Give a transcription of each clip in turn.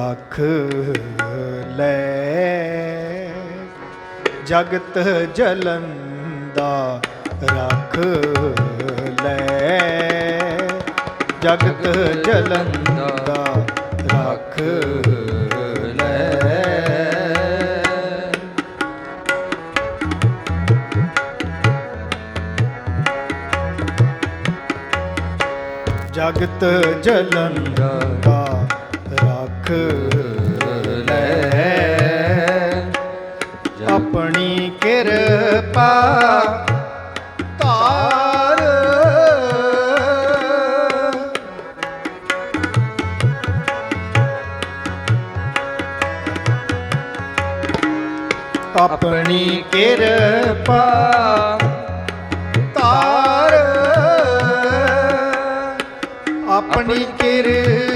ਰੱਖ ਲੈ। ਜਗਤ ਜਲੰਦਾ ਰੱਖ ਲੈ। ਜਗਤ ਜਲੰਦਾ ਰੱਖ ਲੈ। ਜਗਤ ਜਲੰਦਾ ਰੱਖ ਲੈ। ਆਪਣੀ ਕਿਰਪਾ ਤਾਰ ਆਪਣੀ ਕਿਰਪਾ ਤਾਰ ਆਪਣੀ ਕਿਰਪਾ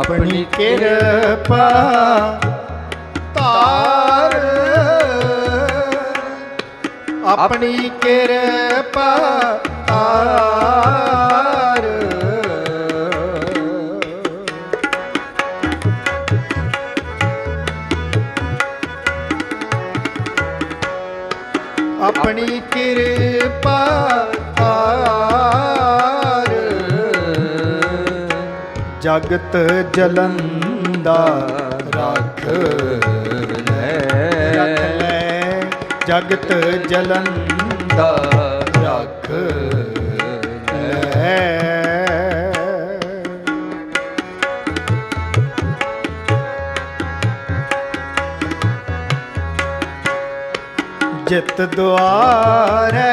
ਆਪਣੀ ਕਿਰਪਾ ਤਾਰ ਆਪਣੀ ਕਿਰਪਾ ਤਾਰ ਆਪਣੀ ਕਿਰਪਾ ਜਗਤ ਜਲੰਦਾ ਰੱਖ ਲੈ। ਰੱਖ ਲੈ। ਜਗਤ ਜਲੰਦਾ ਰੱਖ ਲੈ। ਜਿਤ ਦੁਆਰੈ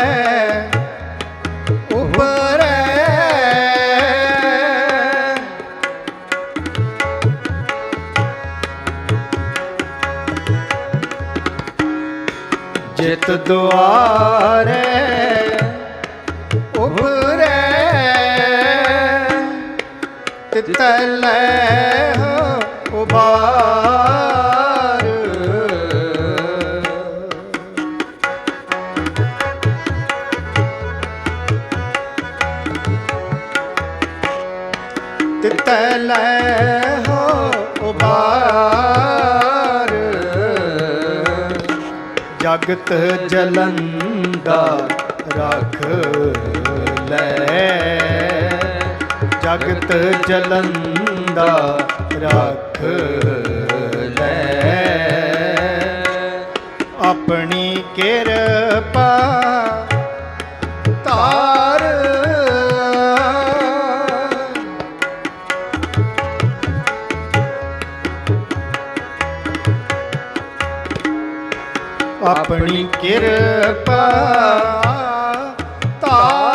ਜਿਤ ਦੁਆਰੈ ਉਪਰੈ ਤਿਤਲੈ ਹੋ ਉਬਾਰ ਤਿਤਲੈ ਹੋ ਉਬਾਰ ਜਗਤ ਜਲੰਦਾ ਰੱਖ ਲੈ। ਜਗਤ ਜਲੰਦਾ ਰੱਖ ਲੈ। ਆਪਣੀ ਕੇਰ ਆਪਣੀ ਕਿਰਪਾ ਤਾ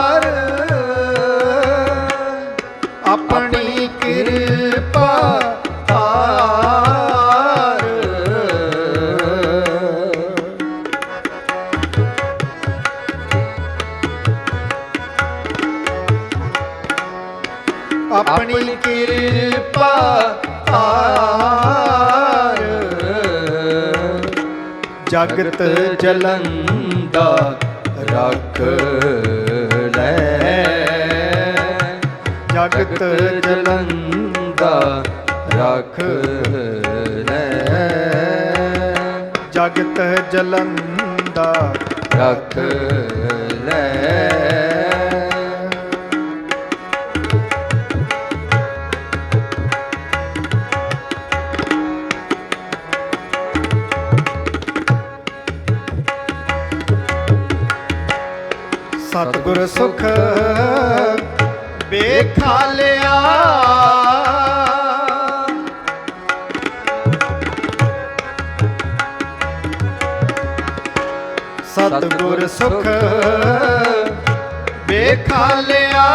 ਜਗਤ ਜਲੰਦਾ ਰੱਖ ਲੈ। ਜਗਤ ਜਲੰਦਾ ਰੱਖ ਲੈ। ਜਗਤ ਜਲੰਦਾ ਰੱਖ ਲੈ। ਸਤਿਗੁਰ ਸੁਖ ਵੇਖਾ ਲਿਆ। ਸਤਿਗੁਰ ਸੁਖ ਵੇਖਾ ਲਿਆ।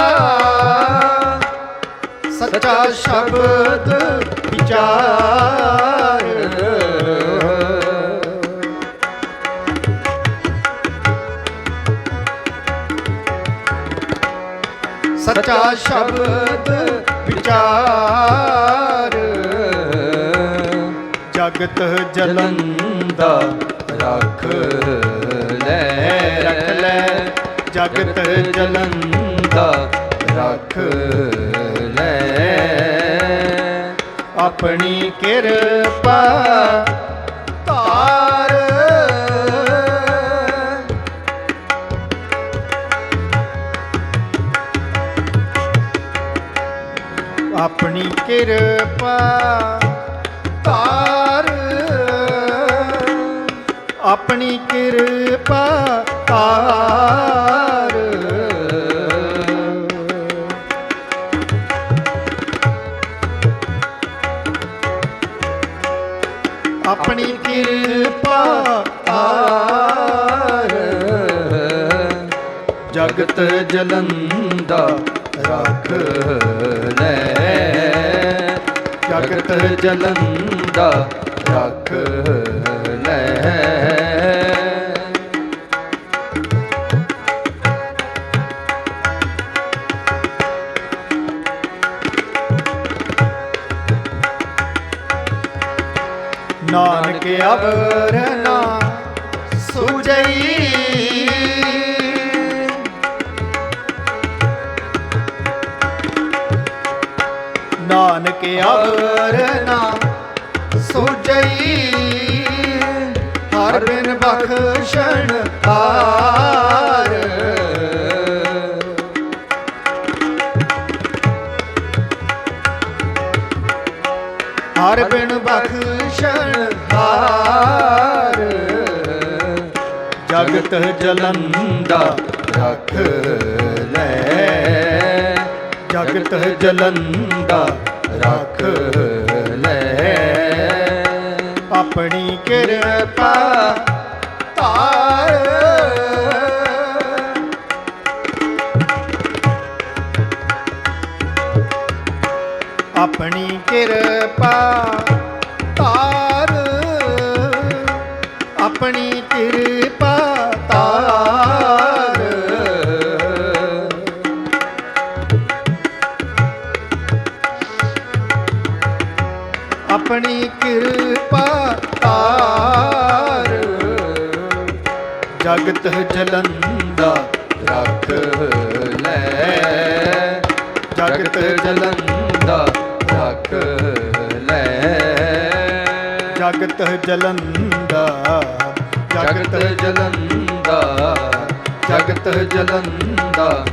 ਸੱਚਾ ਸ਼ਬਦ ਵਿਚਾਰ ਸੱਚਾ ਸ਼ਬਦ ਵਿਚਾਰ। ਜਗਤ ਜਲੰਦਾ ਰੱਖ ਲੈ। ਰੱਖ ਲੈ। ਜਗਤ ਜਲੰਦਾ ਰੱਖ ਲੈ। ਆਪਣੀ ਕਿਰਪਾ ਆਪਣੀ ਕਿਰਪਾ ਤਾਰ ਆਪਣੀ ਕਿਰਪਾ ਧਾਰ। ਆਪਣੀ ਕਿਰਪਾ ਧਾਰ। ਜਗਤ ਜਲੰਦਾ ਰੱਖ। ਜਗਤ ਜਲੰਦਾ ਰੱਖ ਲੈ। ਨਾਨਕ ਅਵਰ ਨਾ ਸੁਜਈ ਨਾਨਕ ਅਵਰ ਨਾ ਸੁਜਈ। ਹਰ ਬਿਨ ਬਖਸ਼ਣ ਹਾਰ। ਹਰ ਬਿਨ ਬਖਸ਼ਣ ਹਾਰ। ਜਗਤ ਜਲੰਦਾ ਰੱਖ ਲੈ। ਜਗਤ ਜਲੰਦਾ ਰੱਖ ਲੈ। ਆਪਣੀ ਕਿਰਪਾ ਧਾਰ। ਆਪਣੀ ਕਿਰਪਾ ਧਾਰ। ਆਪਣੀ ਕਿਰਪਾ ਜਗਤ ਜਲੰਦਾ ਰੱਖ ਲੈ। ਜਗਤ ਜਲੰਦਾ ਰੱਖ ਲੈ। ਜਗਤ ਜਲੰਦਾ ਜਗਤ ਜਲੰਦਾ ਜਗਤ ਜਲੰਦਾ